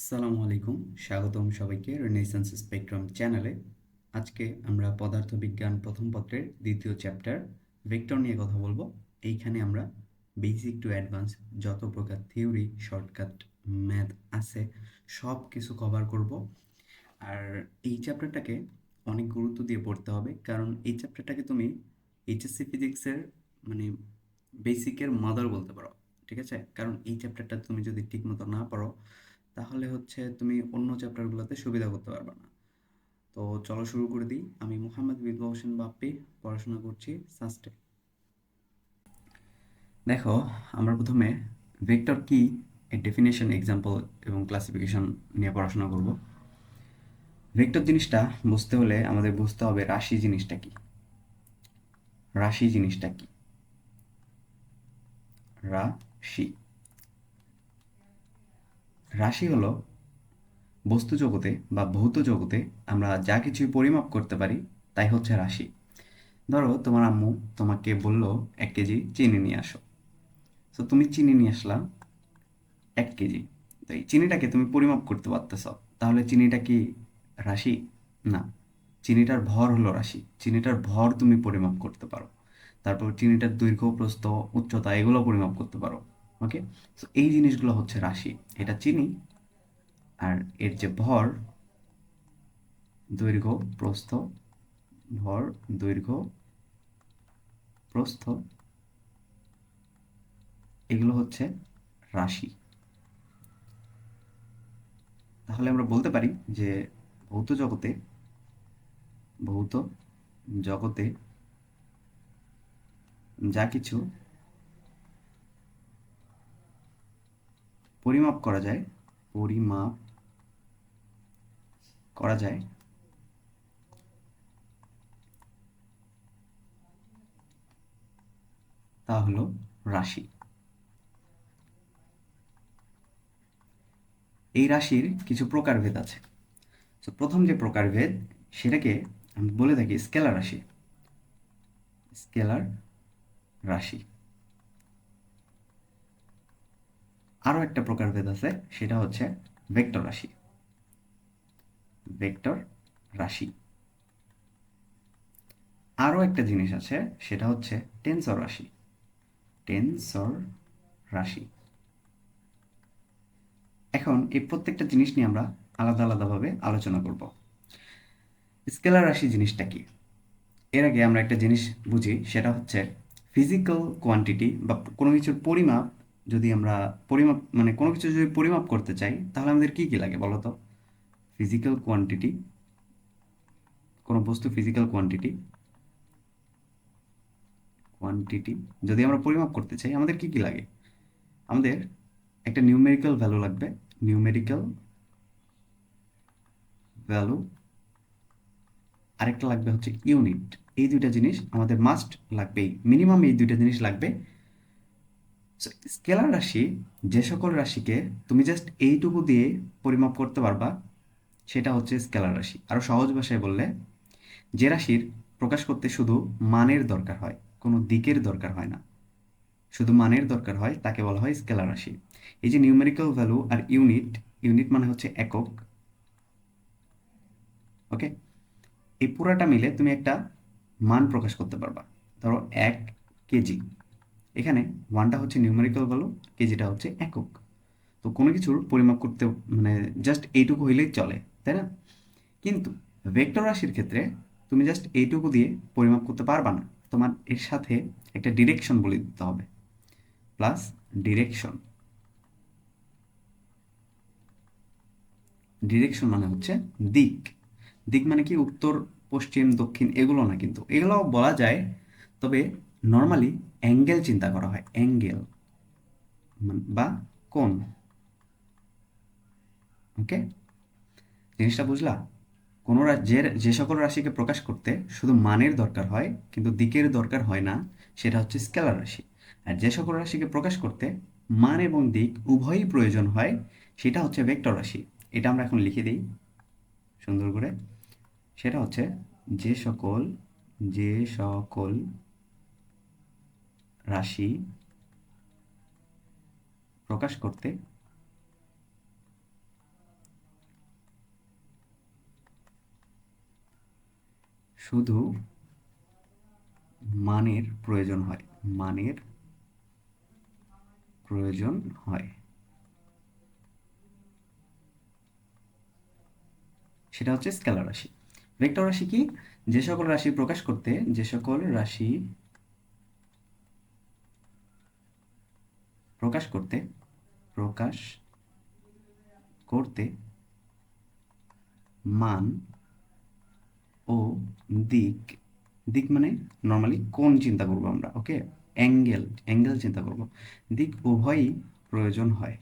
আসসালামু আলাইকুম, স্বাগতম সবাইকে রেনেসান্স স্পেকট্রাম চ্যানেলে আজকে আমরা পদার্থবিজ্ঞান প্রথম পত্রের দ্বিতীয় চ্যাপ্টার ভেক্টর নিয়ে কথা বলব। এইখানে আমরা বেসিক টু অ্যাডভান্স যত প্রকার থিওরি শর্টকাট ম্যাথ আছে সব কিছু কভার করব। আর এই চ্যাপ্টারটাকে অনেক গুরুত্ব দিয়ে পড়তে হবে, কারণ এই চ্যাপ্টারটাকে তুমি এইচএসসি ফিজিক্সের মানে বেসিকের মাদার বলতে পারো, ঠিক আছে? কারণ এই চ্যাপ্টারটা তুমি যদি ঠিকমতো না পড়ো তাহলে হচ্ছে তুমি অন্য চ্যাপ্টারগুলোতে সুবিধা করতে পারবে না। তো চলো শুরু করে দিই। আমি মোহাম্মদ বিপ্লব হোসেন বাপ্পি, পড়াশোনা করছি সাস্টে দেখো, আমরা প্রথমে ভেক্টর কি, এর ডেফিনেশন এক্সাম্পল এবং ক্লাসিফিকেশন নিয়ে পড়াশোনা করব। ভেক্টর জিনিসটা বুঝতে হলে আমাদের বুঝতে হবে রাশি জিনিসটা কি। রাশি জিনিসটা কি? রাশি। রাশি হলো বস্তু জগতে বা ভৌত জগতে আমরা যা কিছু পরিমাপ করতে পারি, তাই হচ্ছে রাশি। ধরো তোমার আম্মু তোমাকে বলল এক কেজি চিনি নিয়ে আসো। তো তুমি চিনি নিয়ে আসলাম এক কেজি। তো এই চিনিটাকে তুমি পরিমাপ করতে পারতেছ। তাহলে চিনিটা কি রাশি? না। চিনিটার ভর হলো রাশি। চিনিটার ভর তুমি পরিমাপ করতে পারো। তারপর চিনিটার দৈর্ঘ্য, প্রস্থ, উচ্চতা, এগুলো পরিমাপ করতে পারো। ওকে তো এই জিনিসগুলো হচ্ছে রাশি। এটা চিনি আর এর যে ভর, দৈর্ঘ্য, প্রস্থ, ভর, দৈর্ঘ্য, প্রস্থ, এগুলো হচ্ছে রাশি। তাহলে আমরা বলতে পারি যে ভৌত জগতে ভৌত জগতে যা কিছু পরিমাপ করা যায়। পরিমাপ করা যায়। তা হলো রাশি। এই রাশির কিছু প্রকারভেদ আছে। তো প্রথম যে প্রকারভেদ, সেটাকে আমি বলে থাকি স্কেলার রাশি। স্কেলার রাশি। আরও একটা প্রকারভেদ আছে, সেটা হচ্ছে ভেক্টর রাশি। ভেক্টর রাশি। আরও একটা জিনিস আছে, সেটা হচ্ছে টেন্সর রাশি। টেন্সর রাশি। এখন এই প্রত্যেকটা জিনিস নিয়ে আমরা আলাদা আলাদাভাবে আলোচনা করব। স্কেলার রাশি জিনিসটা কি? এর আগে আমরা একটা জিনিস বুঝি, সেটা হচ্ছে ফিজিক্যাল কোয়ান্টিটি বা কোনো কিছুর পরিমাপ যদি আমরা পরিমাপ মানে কোনো কিছু যদি পরিমাপ করতে চাই, তাহলে আমাদের কি কি লাগে বলো তো? ফিজিক্যাল কোয়ান্টিটি কোনো বস্তু ফিজিক্যাল কোয়ান্টিটি কোয়ান্টিটি যদি আমরা পরিমাপ করতে চাই, আমাদের কি কি লাগে? আমাদের একটা নিউমেরিক্যাল ভ্যালু লাগবে নিউমেরিক্যাল ভ্যালু আরেকটা লাগবে হচ্ছে ইউনিট এই দুইটা জিনিস আমাদের মাস্ট লাগবেই মিনিমাম এই দুইটা জিনিস লাগবে স্কেলার রাশি যে সকল রাশিকে তুমি জাস্ট এইটুকু দিয়ে পরিমাপ করতে পারবা, সেটা হচ্ছে স্কেলার রাশি। আরও সহজ ভাষায় বললে, যে রাশির প্রকাশ করতে শুধু মানের দরকার হয়, কোনো দিকের দরকার হয় না। শুধু মানের দরকার হয়, তাকে বলা হয় স্কেলার রাশি। এই যে নিউমেরিক্যাল ভ্যালু আর ইউনিট ইউনিট মানে হচ্ছে একক। ওকে এই পুরাটা মিলে তুমি একটা মান প্রকাশ করতে পারবা। ধরো এক কেজি। এখানে ওয়ানটা হচ্ছে নিউমেরিক্যাল ভ্যালু কেজিটা হচ্ছে একক। তো কোনো কিছুর পরিমাপ করতে মানে জাস্ট এইটুকু হইলেই চলে, তাই না? কিন্তু ভেক্টর রাশির ক্ষেত্রে তুমি জাস্ট এইটুকু দিয়ে পরিমাপ করতে পারবা না। তোমার এর সাথে একটা ডিরেকশন বলে দিতে হবে। প্লাস ডিরেকশন ডিরেকশন মানে হচ্ছে দিক। দিক মানে কি? উত্তর, পশ্চিম, দক্ষিণ, এগুলো না কিন্তু। এগুলো বলা যায়, তবে নর্মালি অ্যাঙ্গেল চিন্তা করা হয়। অ্যাঙ্গেল বা কোন ওকে? জিনিসটা বুঝলা? কোনো যে যে সকল রাশিকে প্রকাশ করতে শুধু মানের দরকার হয়, কিন্তু দিকের দরকার হয় না, সেটা হচ্ছে স্কেলার রাশি। আর যে সকল রাশিকে প্রকাশ করতে মান এবং দিক উভয়ই প্রয়োজন হয়, সেটা হচ্ছে ভেক্টর রাশি। এটা আমরা এখন লিখে দিই, সুন্দর করে। সেটা হচ্ছে যে সকল যে সকল রাশি প্রকাশ করতে শুধু মানের প্রয়োজন হয়, মানের প্রয়োজন হয়। সেটা হচ্ছে স্কেলার রাশি। ভেক্টর রাশি কি? যে সকল রাশি প্রকাশ করতে, যে সকল রাশি প্রকাশ করতে প্রকাশ করতে মান ও দিক দিক মানে নর্মালি কোন চিন্তা করব আমরা ওকে অ্যাঙ্গেল অ্যাঙ্গেল চিন্তা করব। দিক উভয়ই প্রয়োজন হয়।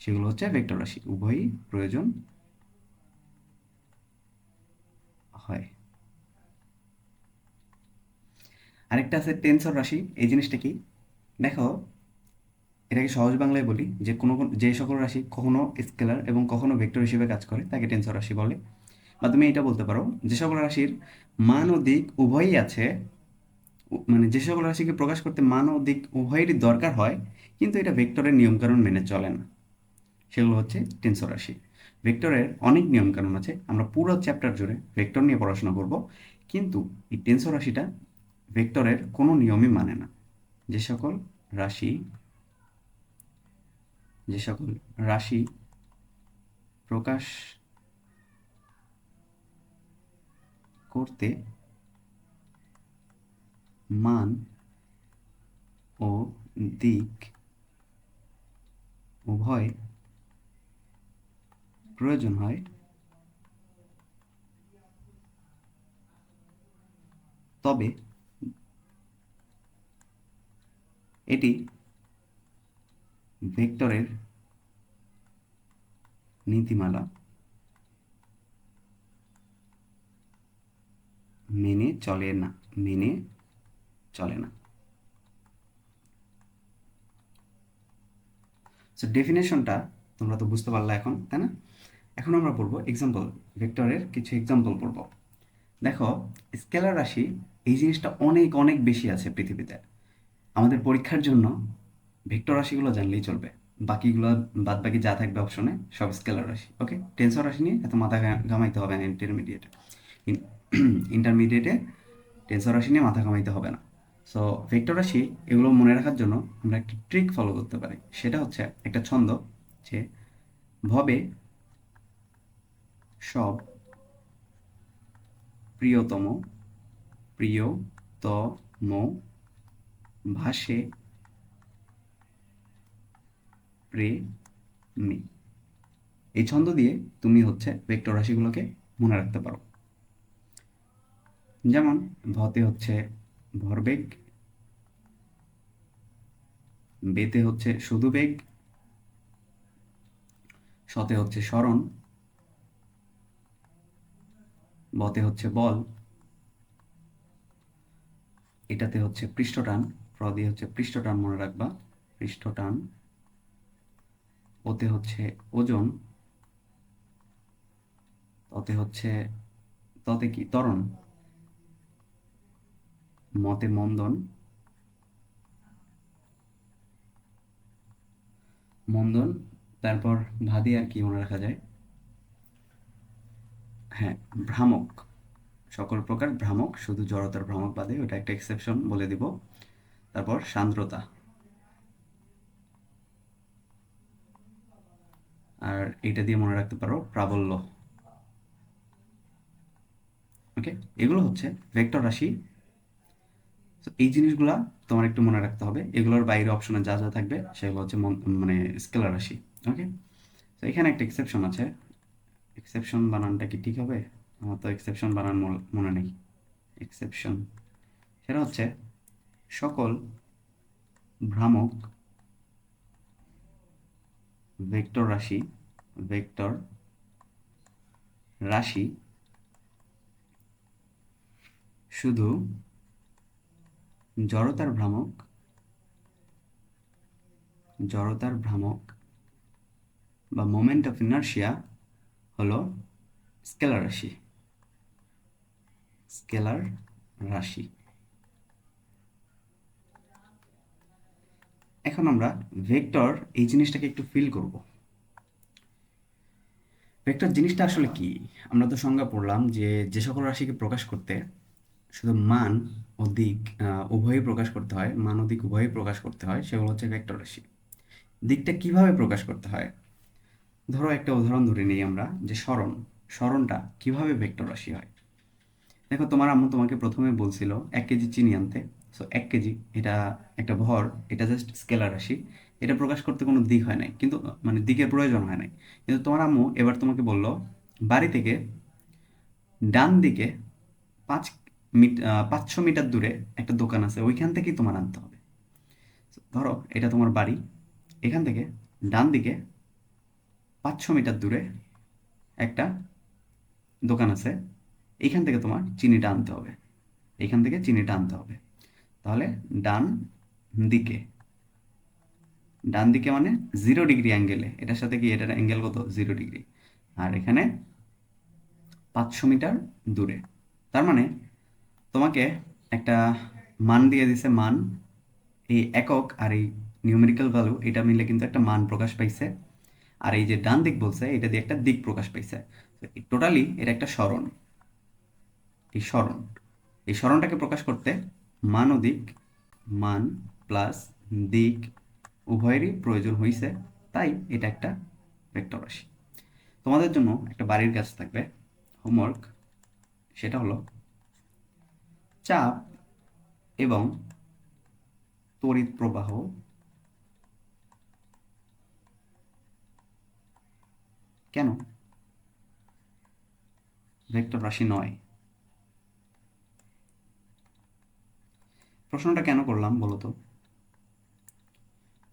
সেগুলো হচ্ছে ভেক্টর রাশি, উভয়ই প্রয়োজন হয়। আরেকটা আছে টেন্সর রাশি, এই জিনিসটা কি? দেখো এটাকে সহজ বাংলায় বলি যে কোনো যে সকল রাশি কখনো স্কেলার এবং কখনো ভেক্টর হিসেবে কাজ করে, তাকে টেন্সর রাশি বলে। বা তুমি এটা বলতে পারো, যে সকল রাশির মান ও দিক উভয়ই আছে মানে যে সকল রাশিকে প্রকাশ করতে মান ও দিক উভয়েরই দরকার হয়, কিন্তু এটা ভেক্টরের নিয়মকানুন মেনে চলে না। সেগুলো হচ্ছে টেন্সর রাশি। ভেক্টরের অনেক নিয়মকানুন আছে, আমরা পুরো চ্যাপ্টার জুড়ে ভেক্টর নিয়ে পড়াশোনা করব, কিন্তু এই টেন্সর রাশিটা ভেক্টরের কোনো নিয়মই মানে না। যে সকল রাশি যে সকল রাশি প্রকাশ করতে মান ও দিক উভয় প্রয়োজন হয়। তবে এটি ভেক্টরের নীতিমালা মেনে চলে না, মেনে চলে না। সো ডেফিনেশনটা তোমরা তো বুঝতে পারলে এখন, তাই না? এখন আমরা পড়ব এক্সাম্পল ভেক্টরের কিছু এক্সাম্পল পড়ব দেখো, স্কেলার রাশি এই জিনিসটা অনেক অনেক বেশি আছে পৃথিবীতে। আমাদের পরীক্ষার জন্য ভেক্টর রাশিগুলো জানলেই চলবে। বাকিগুলো বাদ বাকি যা থাকবে অপশনে সব স্কেলার রাশি, ওকে? টেন্সর রাশি নিয়ে এত মাথা ঘামাইতে হবে না ইন্টারমিডিয়েটে ইন্টারমিডিয়েটে টেন্সর রাশি নিয়ে মাথা ঘামাইতে হবে না। সো ভেক্টর রাশি, এগুলো মনে রাখার জন্য আমরা একটা ট্রিক ফলো করতে পারি। সেটা হচ্ছে একটা ছন্দ যে ভবে সব প্রিয়তম প্রিয়তম ভাসে প্রেমী। এই ছন্দ দিয়ে তুমি হচ্ছে ভেক্টর রাশিগুলোকে মনে রাখতে পারো। যেমন, ভতে হচ্ছে ভরবেগ, বেতে হচ্ছে শুধু বেগ শতে হচ্ছে স্মরণ, বতে হচ্ছে বল, এটাতে হচ্ছে পৃষ্ঠটান প্র হচ্ছে পৃষ্ঠটান মনে রাখবা, পৃষ্ঠটান। ওতে হচ্ছে ওজন ততে হচ্ছে ততে কি তরণ মতে মন্দন মন্দন, তারপর ভাদি আর কি মনে রাখা যায়? হ্যাঁ ভ্রামক, সকল প্রকার ভ্রামক, শুধু জড়তার ভ্রামক বাদে ওটা একটা এক্সেপশন বলে দিব। তারপর সান্দ্রতা। আর এটা দিয়ে মনে রাখতে পারো প্রাবল্য। ওকে এগুলো হচ্ছে ভেক্টর রাশি। তো এই জিনিসগুলা তোমার একটু মনে রাখতে হবে। এগুলোর বাইরে অপশনে যা যা থাকবে সেগুলো হচ্ছে মন- স্কেলার রাশি। ওকে তো এখানে একটা এক্সেপশন আছে। এক্সেপশন বানানটা কি ঠিক হবে? আমার তো এক্সেপশন বানান মনে নেই। এক্সেপশন সেটা হচ্ছে সকল ভ্রামক ভেক্টর রাশি ভেক্টর রাশি শুধু জড়তার ভ্রামক জড়তার ভ্রামক বা মোমেন্ট অফ ইনার্শিয়া হলো স্কেলার রাশি। স্কেলার রাশি। এখন আমরা ভেক্টর এই জিনিসটাকে একটু ফিল করব। ভেক্টর জিনিসটা আসলে কি? আমরা তো সংজ্ঞা পড়লাম যে যে সকল রাশিকে প্রকাশ করতে শুধু মান ও দিক উভয়ই প্রকাশ করতে হয়, মান ও দিক উভয়ই প্রকাশ করতে হয়, সেগুলো হচ্ছে ভেক্টর রাশি। দিকটা কীভাবে প্রকাশ করতে হয়? ধরো একটা উদাহরণ ধরে নিই আমরা, যে স্মরণ। স্মরণটা কীভাবে ভেক্টর রাশি হয়? দেখো তোমার আম্মু তোমাকে প্রথমে বলছিল এক কেজি চিনি আনতে। সো এক কেজি, এটা একটা ভর, এটা জাস্ট স্কেলার রাশি। এটা প্রকাশ করতে কোনো দিক হয় নাই, কিন্তু মানে দিকের প্রয়োজন হয় নাই। কিন্তু তোমার আম্মু এবার তোমাকে বলল, বাড়ি থেকে ডান দিকে পাঁচ মিট পাঁচশো মিটার দূরে একটা দোকান আছে, ওইখান থেকেই তোমার আনতে হবে। ধরো, এটা তোমার বাড়ি। এখান থেকে ডান দিকে পাঁচশো মিটার দূরে একটা দোকান আছে। এইখান থেকে তোমার চিনিটা আনতে হবে। এইখান থেকে চিনিটা আনতে হবে। তাহলে ডান দিকে। ডান দিকে মানে জিরো ডিগ্রি অ্যাঙ্গেলে এটার সাথে কি? এটার অ্যাঙ্গেল কত? জিরো ডিগ্রি আর এখানে পাঁচশো মিটার দূরে। তার মানে তোমাকে একটা মান দিয়ে দিছে মান। এই একক আর এই নিউমেরিক্যাল ভ্যালু এটা মিলে কিন্তু একটা মান প্রকাশ পাইছে। আর এই যে ডান দিক বলছে, এটা দিয়ে একটা দিক প্রকাশ পাইছে। টোটালি এটা একটা স্মরণ। এই স্মরণ। এই স্মরণটাকে প্রকাশ করতে মান ও দিক মান প্লাস দিক উভয়েরই প্রয়োজন হয়েছে তাই এটা একটা ভেক্টর রাশি। তোমাদের জন্য একটা বাড়ির কাজ থাকবে হোমওয়ার্ক সেটা হলো চাপ এবং তড়িৎ প্রবাহ। কেন? ভেক্টর রাশি নয়। প্রশ্নটা কেন করলাম বলো তো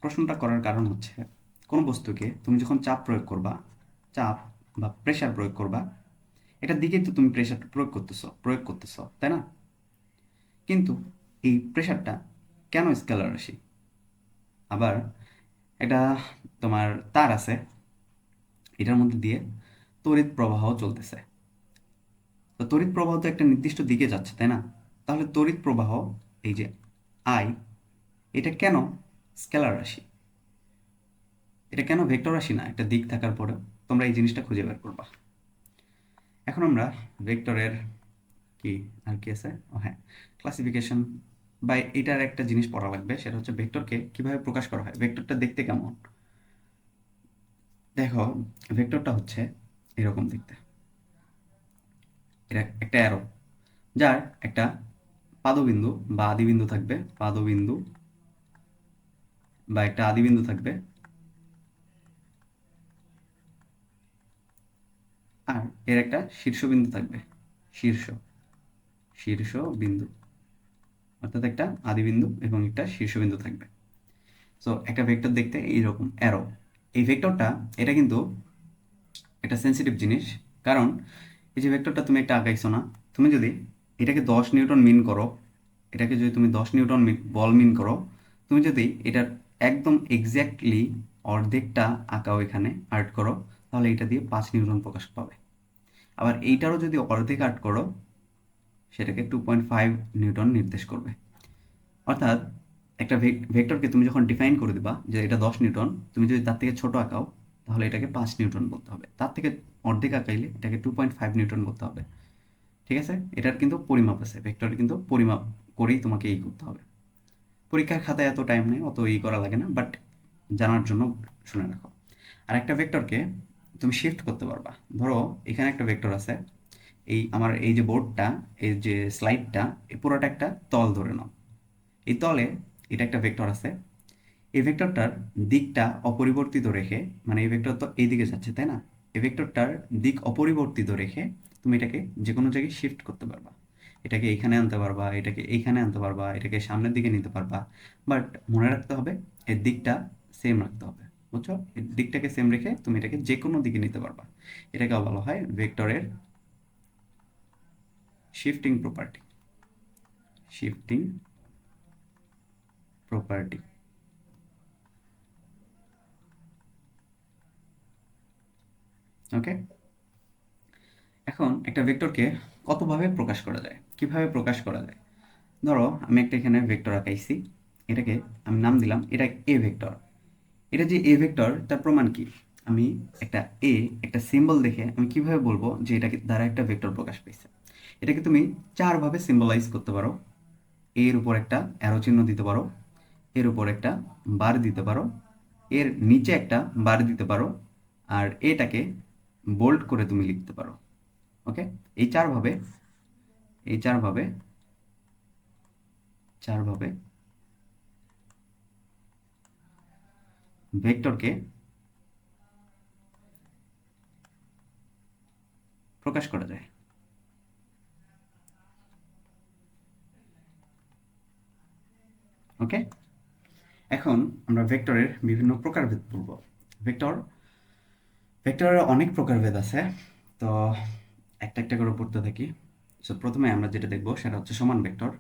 প্রশ্নটা করার কারণ হচ্ছে, কোনো বস্তুকে তুমি যখন চাপ প্রয়োগ করবা, চাপ বা প্রেশার প্রয়োগ করবা, এটার দিকেই তো তুমি প্রেশার প্রয়োগ করতেছো প্রয়োগ করতেছো, তাই না? কিন্তু এই প্রেশারটা কেন স্কেলার রাশি? আবার একটা তোমার তার আছে, এটার মধ্যে দিয়ে তড়িৎ প্রবাহ চলতেছে। তো তড়িৎ প্রবাহ তো একটা নির্দিষ্ট দিকে যাচ্ছে, তাই না? তাহলে তড়িৎ প্রবাহ এই যে আই এটা কেন স্কেলার রাশি? এটা কেন ভেক্টর রাশি না? একটা দিক থাকার পরেও তোমরা এই জিনিসটা খুঁজে বের করবা। এখন আমরা ভেক্টরের কি আর কি আছে? ও হ্যাঁ ক্লাসিফিকেশন বা এটার একটা জিনিস পড়া লাগবে, সেটা হচ্ছে ভেক্টরকে কীভাবে প্রকাশ করা হয়, ভেক্টরটা দেখতে কেমন? দেখো, ভেক্টরটা হচ্ছে এরকম দেখতে। এটা একটা অ্যারো যার একটা পাদবিন্দু বা আদিবিন্দু থাকবে। পাদবিন্দু বা একটা আদিবিন্দু থাকবে। আর এর একটা শীর্ষবিন্দু থাকবে। শীর্ষ শীর্ষ বিন্দু অর্থাৎ একটা আদিবিন্দু এবং একটা শীর্ষবিন্দু থাকবে। সো একটা ভেক্টর দেখতে এইরকম অ্যারো এই ভেক্টরটা এটা কিন্তু একটা সেন্সিটিভ জিনিস। কারণ এই যে ভেক্টরটা তুমি একটা আঁকাইছো না, তুমি যদি এটাকে দশ নিউটন মিন করো। এটাকে যদি তুমি দশ নিউটন বল মিন করো, তুমি যদি এটার একদম এক্স্যাক্টলি অর্ধেকটা আঁকাও এখানে আর্ট করো, তাহলে এটা দিয়ে পাঁচ নিউটন প্রকাশ পাবে। আবার এইটারও যদি অর্ধেক আর্ট করো, সেটাকে টু পয়েন্ট ফাইভ নিউটন নির্দেশ করবে। অর্থাৎ একটা ভেক্টরকে তুমি যখন ডিফাইন করে দিবা যে এটা দশ নিউটন, তুমি যদি তার থেকে ছোট আঁকাও, তাহলে এটাকে পাঁচ নিউটন বলতে হবে। তার থেকে অর্ধেক আঁকাইলে এটাকে টু পয়েন্ট ফাইভ নিউটন বলতে হবে। ঠিক আছে? এটার কিন্তু পরিমাপ আছে। ভেক্টরের কিন্তু পরিমাপ করেই তোমাকে এই করতে হবে। পরীক্ষার খাতায় এত টাইম নেই, অত ই করা লাগে না বাট জানার জন্য শুনে রাখো। আর একটা ভেক্টরকে তুমি শিফট করতে পারবা। ধরো, এখানে একটা ভেক্টর আছে। এই আমার এই যে বোর্ডটা এই যে স্লাইডটা এই পুরোটা একটা তল ধরে নাও। এই তলে এটা একটা ভেক্টর আছে। এই ভেক্টরটার দিকটা অপরিবর্তিত রেখে মানে এই ভেক্টর তো এই দিকে যাচ্ছে, তাই না? এই ভেক্টরটার দিক অপরিবর্তিত রেখে তুমি এটাকে যে কোনো জায়গায় শিফট করতে পারবা। এটাকে এইখানে আনতে পারবা, এটাকে এইখানে আনতে পারবা, এটাকে সামনের দিকে নিতে পারবা। বাট মনে রাখতে হবে, এর দিকটা সেম রাখতে হবে, বুঝছ? এর দিকটাকে সেম রেখে তুমি এটাকে যে কোনো দিকে নিতে পারবা। এটাকে বলা হয় ভেক্টরের shifting property shifting property okay এখন একটা ভেক্টরকে কতভাবে প্রকাশ করা যায়? কীভাবে প্রকাশ করা যায়? ধরো, আমি একটা এখানে ভেক্টর আঁকাইছি। এটাকে আমি নাম দিলাম, এটা এ ভেক্টর এটা যে এ ভেক্টর তার প্রমাণ কি? আমি একটা এ একটা সিম্বল দেখে আমি কীভাবে বলব যে এটাকে দ্বারা একটা ভেক্টর প্রকাশ পেয়েছে? এটাকে তুমি চারভাবে সিম্বলাইজ করতে পারো। এর উপর একটা অ্যারো চিহ্ন দিতে পারো। এর উপর একটা বার দিতে পারো। এর নিচে একটা বার দিতে পারো। আর এটাকে বোল্ড করে তুমি লিখতে পারো। ওকে এই চারভাবে এই চারভাবে চারভাবে ভেক্টরকে প্রকাশ করা যায়। ওকে এখন আমরা ভেক্টরের বিভিন্ন প্রকারভেদ পড়ব ভেক্টর, ভেক্টরের অনেক প্রকারভেদ আছে, তো একটা একটা করে পড়তে থাকি। সো প্রথমে আমরা যেটা দেখব সেটা হচ্ছে সমান ভেক্টর।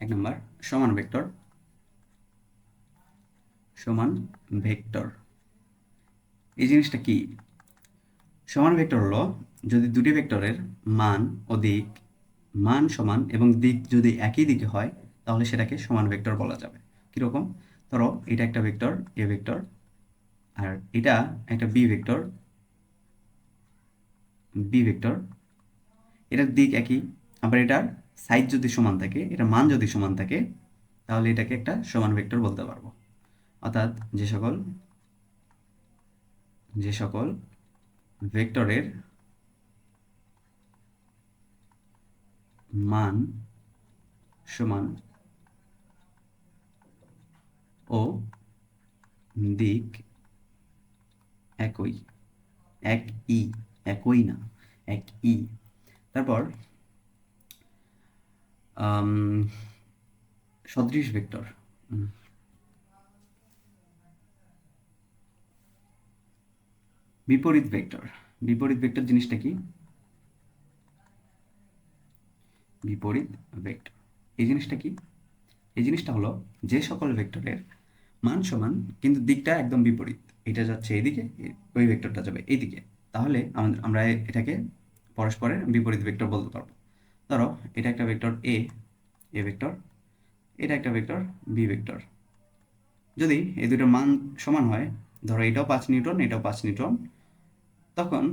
এক নম্বর, সমান ভেক্টর। সমান ভেক্টর। এই জিনিসটা কি? সমান ভেক্টর হলো যদি দুটি ভেক্টরের মান ও দিক মান সমান এবং দিক যদি একই দিকে হয়, তাহলে সেটাকে সমান ভেক্টর বলা যাবে। কীরকম? ধরো, এটা একটা ভেক্টর, এ ভেক্টর, আর এটা একটা বি ভেক্টর বি ভেক্টর এটার দিক একই, আবার এটার সাইজ যদি সমান থাকে, এটার মান যদি সমান থাকে, তাহলে এটাকে একটা সমান ভেক্টর বলতে পারব। অর্থাৎ যে সকল যে সকল ভেক্টরের মান সমান ও দিক একই, এক ই। একই না, এক ই। তারপর সদৃশ ভেক্টর। বিপরীত ভেক্টর। বিপরীত ভেক্টর জিনিসটা কি? বিপরীত ভেক্টর। এই জিনিসটা কি? এই জিনিসটা হলো যে সকল ভেক্টরের মান সমান, কিন্তু দিকটা একদম বিপরীত। এটা যাচ্ছে এদিকে ওই ভেক্টরটা যাবে এইদিকে তাহলে আমরা এটাকে পরস্পরের বিপরীত ভেক্টর বলতে পারব। ধরো, এটা একটা ভেক্টর এ এ ভেক্টর, এটা একটা ভেক্টর বি ভেক্টর। যদি এই দুটোর মান সমান হয়, ধরো এটাও পাঁচ নিউটন এটাও পাঁচ নিউটন তখন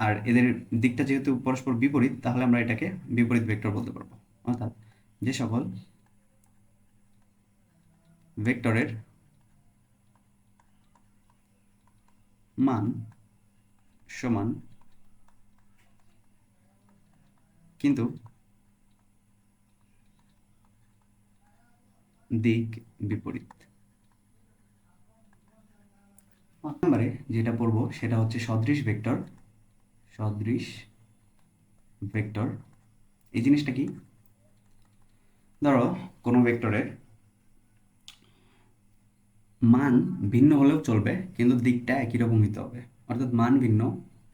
আর এদের দিকটা যেহেতু পরস্পর বিপরীত, তাহলে আমরা এটাকে বিপরীত ভেক্টর বলতে পারব। অর্থাৎ যে সকল ভেক্টরের মান সমান। কিন্তু দিক বিপরীত। নম্বরে যেটা পড়ব সেটা হচ্ছে সদৃশ ভেক্টর সদৃশ ভেক্টর। এই জিনিসটা কি? ধরো কোনো ভেক্টরের মান ভিন্ন হলেও চলবে, কিন্তু দিকটা একই রকম হইতে হবে। অর্থাৎ মান ভিন্ন,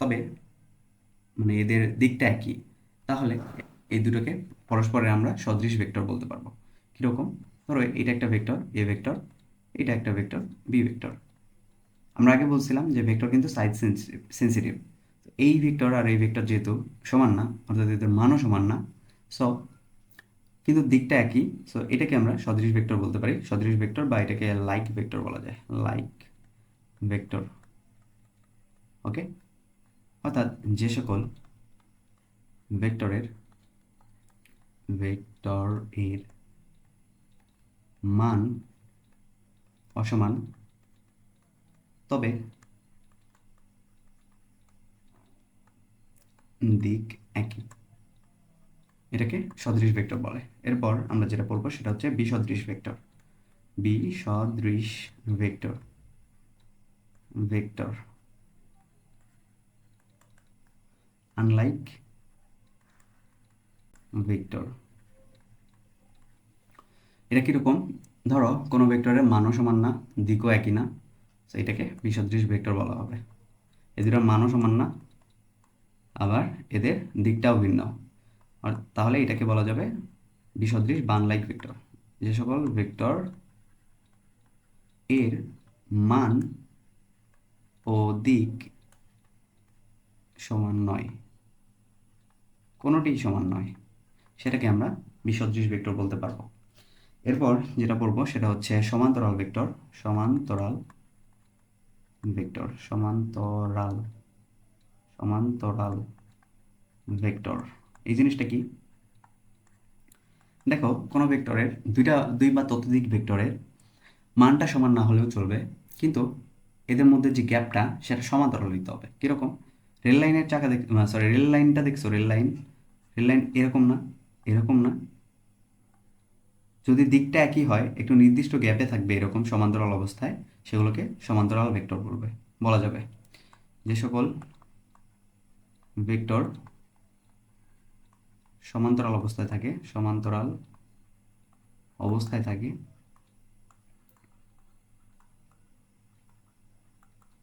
তবে মানে এদের দিকটা একই। তাহলে এই দুটোকে পরস্পরের আমরা সদৃশ ভেক্টর বলতে পারব। কীরকম? ধরো এটা একটা ভেক্টর, এ ভেক্টর, এটা একটা ভেক্টর, বি ভেক্টর। আমরা আগে বলছিলাম যে ভেক্টর কিন্তু সাইজ সেন্সিটিভ। এই ভেক্টর আর এই ভেক্টর যেহেতু সমান না, অর্থাৎ এদের মানও সমান না সো কিন্তু দিকটা একই সো এটাকে আমরা সদৃশ ভেক্টর বলতে পারি। সদৃশ ভেক্টর বা এটাকে লাইক ভেক্টর বলা যায়। Like vector. ওকে? অর্থাৎ যে সকল ভেক্টরের, ভেক্টর এর মান অসমান, তবে দিক একই। এটাকে সদৃশ ভেক্টর বলে। এরপর আমরা যেটা পড়ব সেটা হচ্ছে বিসদৃশ ভেক্টর। বিসদৃশ ভেক্টর। ভেক্টর। আনলাইক ভেক্টর এটা কীরকম? ধরো, কোনো ভেক্টরের মানও সমান না, দিকও একই না, তো এটাকে বিসদৃশ ভেক্টর বলা হবে। এদের মানও সমান না, আবার এদের দিকটাও ভিন্ন। আর তাহলে এটাকে বলা যাবে বিসদৃশ বানলাইক ভেক্টর যে সকল ভেক্টর এর মান ও দিক সমান নয়। কোনোটি সমান নয়। সেটাকে আমরা বিসদৃশ ভেক্টর বলতে পারব। এরপর যেটা পড়ব সেটা হচ্ছে সমান্তরাল ভেক্টর সমান্তরাল ভেক্টর, সমান্তরাল সমান্তরাল ভেক্টর। এই জিনিসটা কি? দেখো, কোনো ভেক্টরের দুইটা, দুই বা ততোধিক ভেক্টরের মানটা সমান না হলেও চলবে, কিন্তু এদের মধ্যে যে গ্যাপটা, সেটা সমান্তরাল হইতে হবে। কীরকম? রেল লাইনের চাকা দেখ সরি রেল লাইনটা দেখছ, রেল লাইন? রেল লাইন এরকম না এরকম না। যদি দিকটা একই হয়, একটু নির্দিষ্ট গ্যাপে থাকবে এরকম সমান্তরাল অবস্থায়, সেগুলোকে সমান্তরাল ভেক্টর বলবে, বলা যাবে। যে সকল ভেক্টর সমান্তরাল অবস্থায় থাকে, সমান্তরাল অবস্থায় থাকে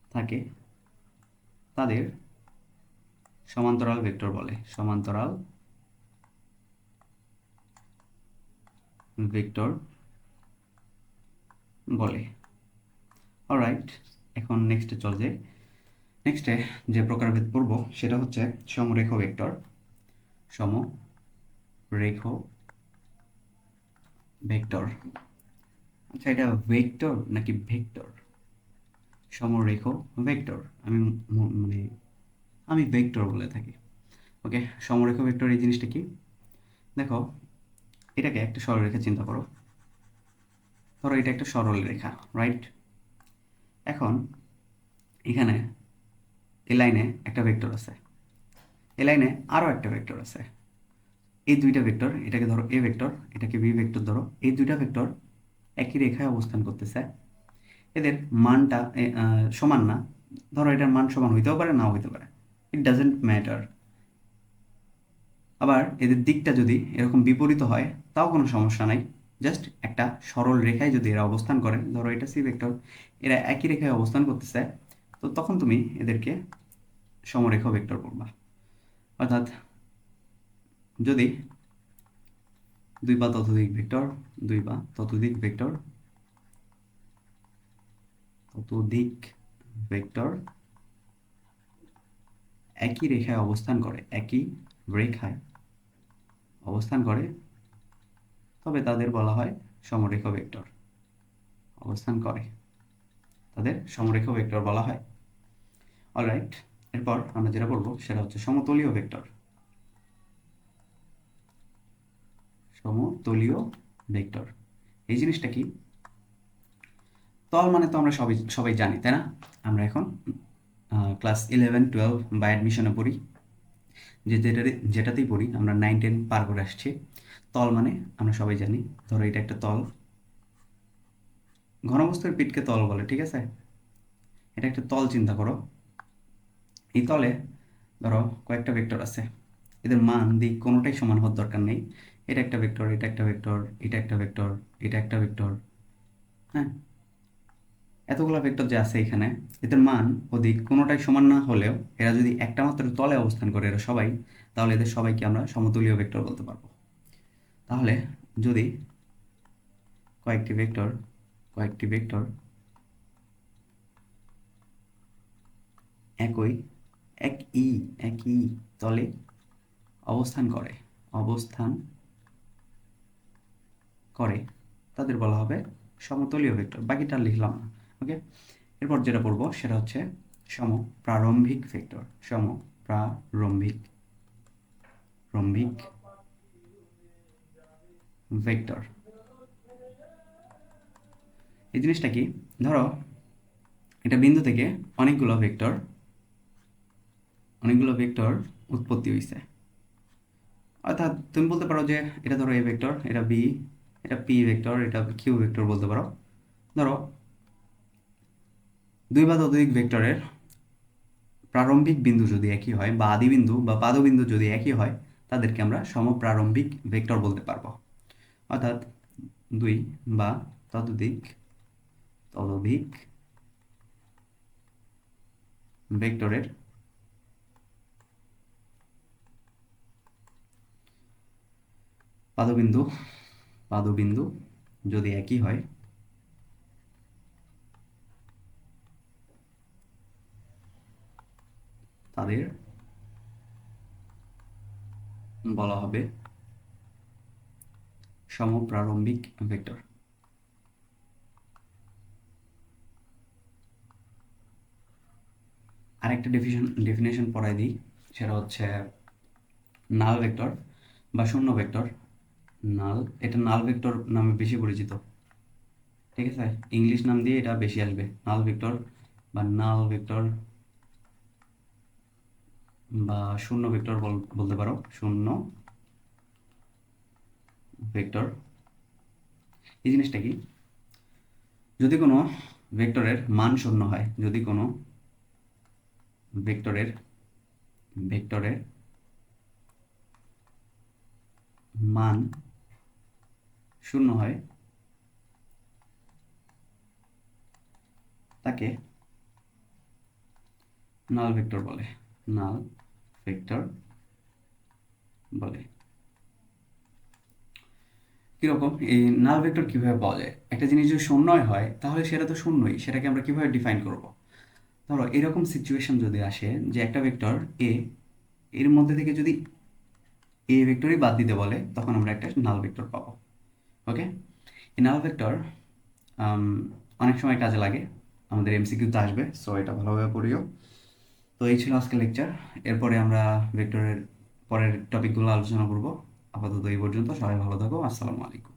থাকে, তাদের সমান্তরাল ভেক্টর বলে, সমান্তরাল ভেক্টর বলে। অলরাইট এখন নেক্সটে চল যে নেক্সটে যে প্রকারভেদ পড়ব, সেটা হচ্ছে সমরেখ ভেক্টর। সমরেখ ভেক্টর। আচ্ছা এটা ভেক্টর নাকি ভেক্টর? সমরেখ ভেক্টর, আমি মানে আমি ভেক্টর বলে থাকি। ওকে সমরেখ ভেক্টর এই জিনিসটা কি? দেখো, এটাকে একটা সরলরেখা চিন্তা করো। ধরো এটা একটা সরল রেখা রাইট এখন এখানে এই লাইনে একটা ভেক্টর আছে। এই লাইনে আরও একটা ভেক্টর আছে। এই দুইটা ভেক্টর এটাকে ধরো এ ভেক্টর এটাকে বি ভেক্টর ধরো, এই দুইটা ভেক্টর একই রেখায় অবস্থান করতেছে। এদের মানটা সমান না। ধরো এটার মান সমান হইতেও পারে, নাও হইতে পারে। ইট ডাজেন্ট ম্যাটার আবার এদের দিকটা যদি এরকম বিপরীত হয়, তাও কোনো সমস্যা নাই। জাস্ট একটা সরল রেখায় যদি এরা অবস্থান করে ধরো এটা সি ভেক্টর, এরা একই রেখায় অবস্থান করতেছে, তো তখন তুমি এদেরকে সমরেখ ভেক্টর করবা। অর্থাৎ যদি দুই বা ততোধিক ভেক্টর, দুই বা ততোধিক ভেক্টর ততোধিক ভেক্টর একই রেখায় অবস্থান করে, একই রেখায় অবস্থান করে, তবে তাদের বলা হয় সমরেখ ভেক্টর। অবস্থান করে, তাদের সমরেখ ভেক্টর বলা হয়। অলরাইট এরপর আমরা যেটা বলব সেটা হচ্ছে সমতলীয় ভেক্টর। সমতলীয় ভেক্টর। এই জিনিসটা কি? তল মানে তো আমরা সবাই সবাই জানি, তাই না? আমরা এখন ক্লাস ইলেভেন টুয়েলভ বা অ্যাডমিশনে পড়ি। যে যেটাতে, যেটাতেই পড়ি, আমরা নাইন টেন পার করে আসছি। তল মানে আমরা সবাই জানি, ধরো এটা একটা তল। ঘনবস্তুর পিঠকে তল বলে, ঠিক আছে? এটা একটা তল চিন্তা করো। এই তলে ধরো কয়েকটা ভেক্টর আছে। এদের মান, দিক কোনোটাই সমান হওয়ার দরকার নেই। এটা একটা ভেক্টর এটা একটা ভেক্টর এটা একটা ভেক্টর এটা একটা ভেক্টর হ্যাঁ? এতগুলো ভেক্টর যে আছে এখানে, এদের মান অধিক কোনোটাই সমান না হলেও এরা যদি একটা মাত্র তলে অবস্থান করে এরা সবাই, তাহলে এদের সবাইকে আমরা সমতুলীয় ভেক্টর বলতে পারব। তাহলে যদি কয়েকটি ভেক্টর কয়েকটি ভেক্টর একই এক ই একই তলে অবস্থান করে অবস্থান করে, তাদের বলা হবে সমতলীয় ভেক্টর বাকিটা লিখলাম না। ওকে এরপর যেটা পড়ব সেটা হচ্ছে সম প্রারম্ভিক ভেক্টর সম প্রারম্ভিক রম্ভিক ভেক্টর এই জিনিসটা কি? ধরো, এটা বিন্দু থেকে অনেকগুলো ভেক্টর অনেকগুলো ভেক্টর উৎপত্তি হয়েছে অর্থাৎ তুমি বলতে পারো যে এটা ধরো এ ভেক্টর এটা বি, এটা পি ভেক্টর এটা কিউ ভেক্টর বলতে পারো। ধরো দুই বা ততোধিক ভেক্টরের প্রারম্ভিক বিন্দু যদি একই হয়, বা আদি বিন্দু বা পাদবিন্দু যদি একই হয়, তাদেরকে আমরা সমপ্রারম্ভিক ভেক্টর বলতে পারব। অর্থাৎ দুই বা ততোধিক ততোধিক ভেক্টরের পাদবিন্দু পাদবিন্দু যদি একই হয় তাদের বলা হবে সমপ্রারম্ভিক ভেক্টর। আরেকটা ডেফিনেশন ডেফিনেশন পড়াই দিই, সেটা হচ্ছে নাল ভেক্টর বা শূন্য ভেক্টর। নাল, এটা নাল ভেক্টর নামে বেশি পরিচিত। ঠিক আছে? ইংলিশ নাম দিয়ে এটা বেশি আসবে। নাল ভেক্টর বা নাল ভেক্টর বা শূন্য ভেক্টর বলতে পারো, শূন্য ভেক্টর। এই জিনিসটা কি? যদি কোনো ভেক্টরের মান শূন্য হয়, যদি কোনো ভেক্টরের ভেক্টরের মান শূন্য হয়, তাকে নাল ভেক্টর বলে। নাল ভেক্টর বলে। কীরকম? এই নাল ভেক্টর কীভাবে পাওয়া যায়? একটা জিনিস যদি শূন্যই হয়, তাহলে সেটা তো শূন্যই, সেটাকে আমরা কীভাবে ডিফাইন করব? ধরো, এরকম সিচুয়েশন যদি আসে যে একটা ভেক্টর এ এর মধ্যে থেকে যদি এ ভেক্টরই বাদ দিতে বলে, তখন আমরা একটা নাল ভেক্টর পাবো। ওকে? এই নাল ভেক্টর অনেক সময় কাজে লাগে, আমাদের এমসিকিউতে আসবে সো এটা ভালোভাবে পড়িও। তো এই ছিল আজকে লেকচার এরপরে আমরা ভেক্টরের পরের টপিকগুলো আলোচনা করব। আপাতত এই পর্যন্ত, সবাই ভালো থাকো, আসসালামু আলাইকুম।